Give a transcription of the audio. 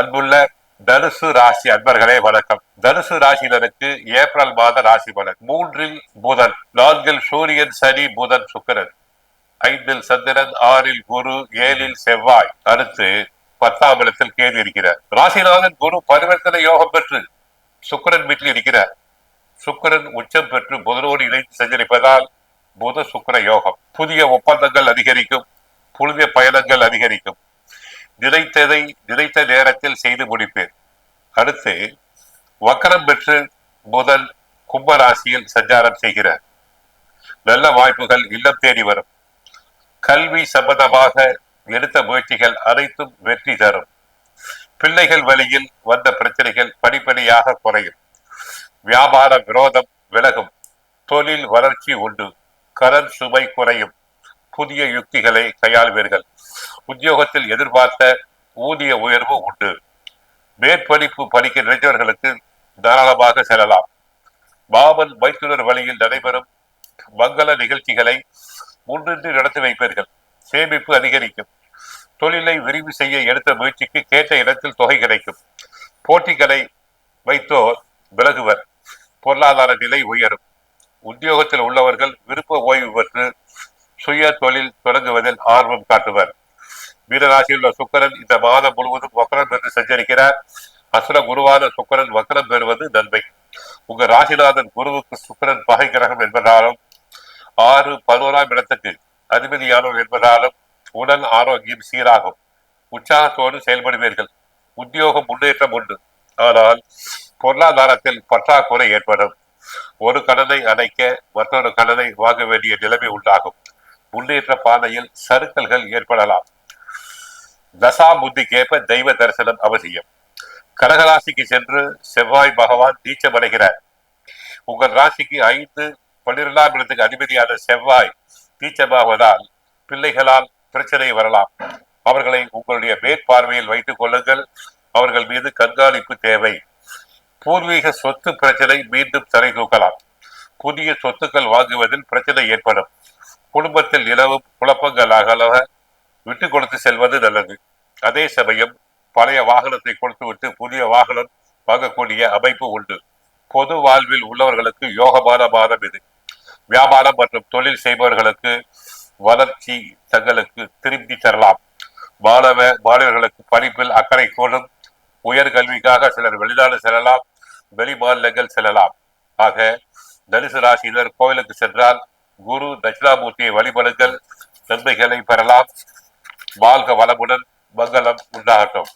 அன்புள்ள தனுசு ராசி அன்பர்களே வணக்கம். தனுசு ராசியினருக்கு ஏப்ரல் மாத ராசி பலன். மூன்றில் புதன் நான்கில் சூரியன் சனி புதன் சுக்கிரன். ஐந்தில் சந்திரன் ஆறில் குரு ஏழில் செவ்வாய். அடுத்து பத்தாம் இடத்தில் கேது இருக்கிறார். ராசிநாதன் குரு பரிவர்த்தனை யோகம் பெற்று சுக்கிரன் வீட்டில் இருக்கிறார். சுக்கரன் உச்சம் பெற்று புதனோடு இணைந்து சஞ்சரிப்பதால் புத சுக்கர யோகம். புதிய ஒப்பந்தங்கள் அதிகரிக்கும் புதிய பயணங்கள் அதிகரிக்கும். நினைத்ததை நினைத்த நேரத்தில் செய்து முடிப்பேன். அடுத்து வக்கரம் பெற்று முதல் கும்பராசியில் சஞ்சாரம் செய்கிறார். நல்ல வாய்ப்புகள் இல்லம் தேடி வரும். கல்வி சம்பந்தமாக எடுத்த முயற்சிகள் அனைத்தும் வெற்றி தரும். பிள்ளைகள் வழியில் வந்த பிரச்சனைகள் படிப்படியாக குறையும். வியாபார விரோதம் விலகும். தொழில் வளர்ச்சி உண்டு. கடன் சுமை குறையும். புதிய யுக்திகளை கையாளுவீர்கள். உத்தியோகத்தில் எதிர்பார்த்த ஊதிய உயர்வு உண்டு. மேற்படிப்பு படிக்க நினைத்தவர்களுக்கு தாராளமாக செல்லலாம். மாமன் மைத்துனர் வழியில் நடைபெறும் மங்கள நிகழ்ச்சிகளை முன்னின்று நடத்தி வைப்பீர்கள். சேமிப்பு அதிகரிக்கும். தொழிலை விரிவு செய்ய எடுத்த முயற்சிக்கு கேட்ட இடத்தில் தொகை கிடைக்கும். போட்டிகளை வைத்தோர் விலகுவர். பொருளாதார நிலை உயரும். உத்தியோகத்தில் உள்ளவர்கள் விருப்ப ஓய்வு பெற்று சுய தொழில் தொடங்குவதில் ஆர்வம் காட்டுவர். மீனராசியில் உள்ள சுக்கரன் இந்த மாதம் முழுவதும் வக்கரம் பெற்று சஞ்சரிக்கிறார். அசுர குருவான சுக்கரன் வக்கரம் பெறுவது நன்மை. உங்க ராசிநாதன் குருவுக்கு சுக்கரன் பகை கிரகம் என்பதாலும் ஆறு பதினோராம் இடத்துக்கு அதிபதியானவர் என்பதாலும் உடல் ஆரோக்கியம் சீராகும். உற்சாகத்தோடு செயல்படுவீர்கள். உத்தியோகம் முன்னேற்றம் உண்டு. ஆனால் பொருளாதாரத்தில் பற்றாக்குறை ஏற்படும். ஒரு கடனை அடைக்க மற்றொரு கடனை வாங்க வேண்டிய நிலைமை உண்டாகும். முன்னேற்ற பாதையில் சறுக்கல்கள் ஏற்படலாம். தசா புத்திக்கேற்ப தெய்வ தரிசனம் அவசியம். கடகராசிக்கு சென்று செவ்வாய் பகவான் நீச்சம் அடைகிறார். உங்கள் ராசிக்கு ஐந்து பன்னிரெண்டாம் இடத்துக்கு அதிபதியான செவ்வாய் நீச்சமாவதால் பிள்ளைகளால் பிரச்சனை வரலாம். அவர்களை உங்களுடைய மேற்பார்வையில் வைத்துக் கொள்ளுங்கள். அவர்கள் மீது கண்காணிப்பு தேவை. பூர்வீக சொத்து பிரச்சனை மீண்டும் தலை தூக்கலாம். புதிய சொத்துக்கள் வாங்குவதில் பிரச்சனை ஏற்படும். குடும்பத்தில் நிலவும் குழப்பங்களாக விட்டு கொடுத்து செல்வது நல்லது. அதே சமயம் பழைய வாகனத்தை கொடுத்து விட்டு புதிய வாகனம் வாங்கக்கூடிய அமைப்பு உண்டு. பொது வாழ்வில் உள்ளவர்களுக்கு யோகமான மாதம் இது. வியாபாரம் மற்றும் தொழில் செய்பவர்களுக்கு வளர்ச்சி தங்களுக்கு திரும்பி தரலாம். மாணவ மாணவர்களுக்கு படிப்பில் அக்கறை கூடும். உயர்கல்விக்காக சிலர் வெளிநாடு செல்லலாம். வெளி மாநிலங்கள் செல்லலாம். ஆக தனுசு ராசியினர் கோவிலுக்கு சென்றால் குரு தட்சிணாமூர்த்தியை வழிபடுங்கள். நன்மைகளை பெறலாம். வாழ்க வளமுடன். மங்களம் உண்டாகட்டும்.